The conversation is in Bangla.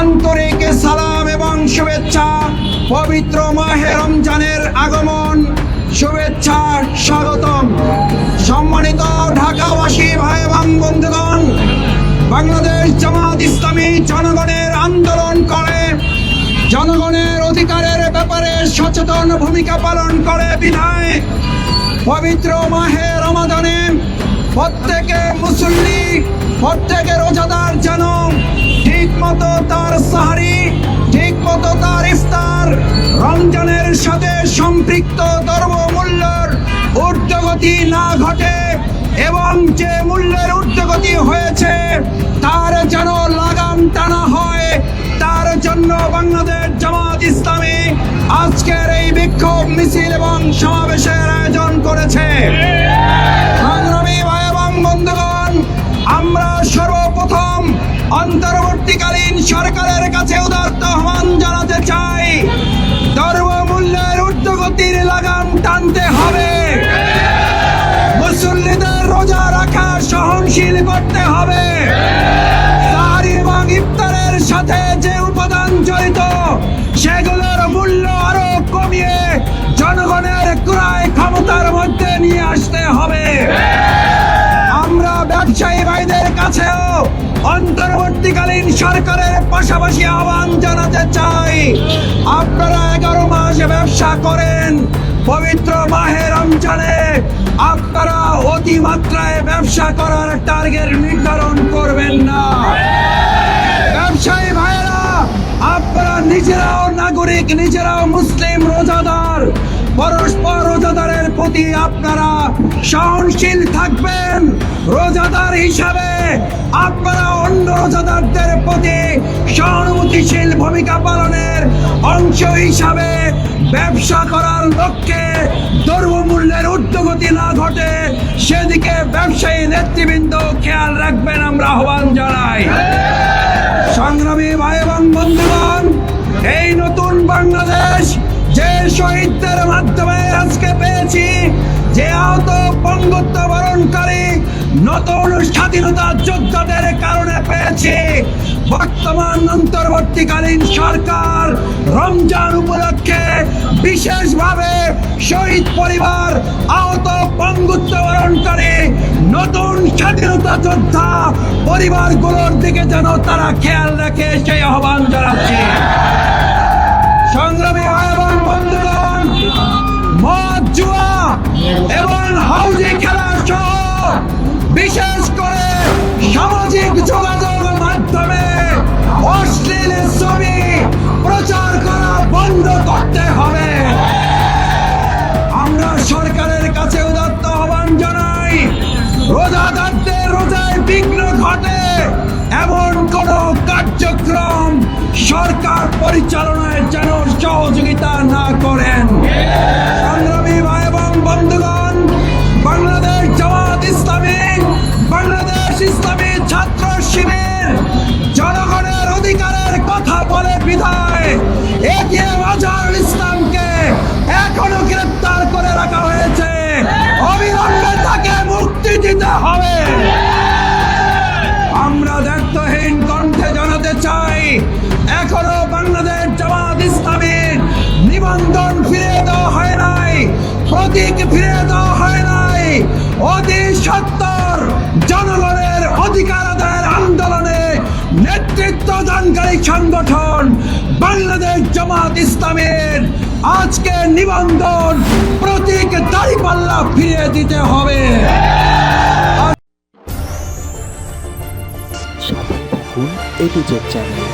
আন্তরিক সালাম এবং শুভেচ্ছা পবিত্র মাহে রমজানের আগমন। শুভেচ্ছা, স্বাগতম। সম্মানিত ঢাকাবাসী ভাই এবং বন্ধুগণ, বাংলাদেশ জামাত ইসলামী জনগণের আন্দোলন করে, জনগণের অধিকারের ব্যাপারে সচেতন ভূমিকা পালন করে বিধায়। পবিত্র মাহে রমাদানে প্রত্যেকে মুসল্লি, প্রত্যেকে রোজাদার যেন মতো তার সাহারি, ঠিক মতো তার ইফতার। রমজানের সাথে সম্পৃক্ত দ্রব্যমূল্যের ঊর্ধ্বগতি না ঘটে এবং যে মূল্যের ঊর্ধ্বগতি হয়েছে, তার যেন লাগাম টানা হয়, তার জন্য বাংলাদেশ জামাত ইসলামী আজকের এই বিক্ষোভ মিছিল এবং সমাবেশের আয়োজন করেছে। সহনশীল করতে হবে। তার এবং ইফতারের সাথে যে উপাদান জড়িত, সেগুলোর মূল্য আরও কমিয়ে জনগণের ক্রয় ক্ষমতার মধ্যে নিয়ে আসতে হবে। আমরা ব্যবসায়ী ভাইদের কাছেও অন্তর্বর্তীকালীন সরকারের পাশাপাশি আহ্বান জানাতে চাই। আপনারা এগারো মাস ব্যবসা করেন, পবিত্র মাহে রমজানে আপনারা অতিমাত্রায় ব্যবসা করার টার্গেট নির্ধারণ করবেন না। ব্যবসায়ী ভাইয়েরা, আপনারা নিজেরাও নাগরিক, নিজেরাও মুসলিম রোজাদার। পরস্পর রোজাদারের প্রতি আপনারা সহনশীল থাকবেন। রোজাদার হিসাবে আপনারা অন্য রোজাদারদের প্রতি সহানুভূতিশীল ভূমিকা পালনের অংশ হিসাবে ব্যবসা করার লক্ষ্যে দ্রব্যমূল্যের ঊর্ধ্বগতি না ঘটে, সেদিকে ব্যবসায়ী নেতৃবৃন্দ খেয়াল রাখবেন আমরা আহ্বান জানাই। সংগ্রামী ভাই এবং বন্ধুগণ, এই নতুন বাংলাদেশ যে শহীদদের মাধ্যমে আজকে পেয়েছি, যে আহত পঙ্গুত্ব বরণকারী নতুন স্বাধীনতা যোদ্ধাদের কারণে পেয়েছি বর্তমান অন্তর্বর্তীকালীন সরকার রমজান উপলক্ষে বিশেষভাবে শহীদ পরিবার আহত পঙ্গুত্ব বরণকারী নতুন স্বাধীনতা যোদ্ধা পরিবারগুলোর দিকে যেন তারা খেয়াল রাখে সেই আহ্বান জানাচ্ছি। সংগ্রামী এবং বন্ধুগণ, মদ, জুয়া এবং হাউজি খেলা সহ বিশেষ সরকার পরিচালনায় যেন সহযোগিতা না করেন। সংগ্রামী ভাই এবং বন্ধুগণ, বাংলাদেশ জামাত ইসলামী, বাংলাদেশ ইসলামী ছাত্র শিবির জনগণের অধিকারের কথা বলে বিধায় এগিয়ে আজহারুল ইসলামকে প্রতীক ফিরে দেওয়া হয় নাই? অতি সত্তর জনগণের অধিকার আদায়ের আন্দোলনে নেতৃত্ব দানকারী সংগঠন বাংলাদেশ জামাত ইসলামের আজকে নিবন্ধন প্রতীক দাঁড়িপাল্লা ফিরিয়ে দিতে হবে। সাথে চ্যানেল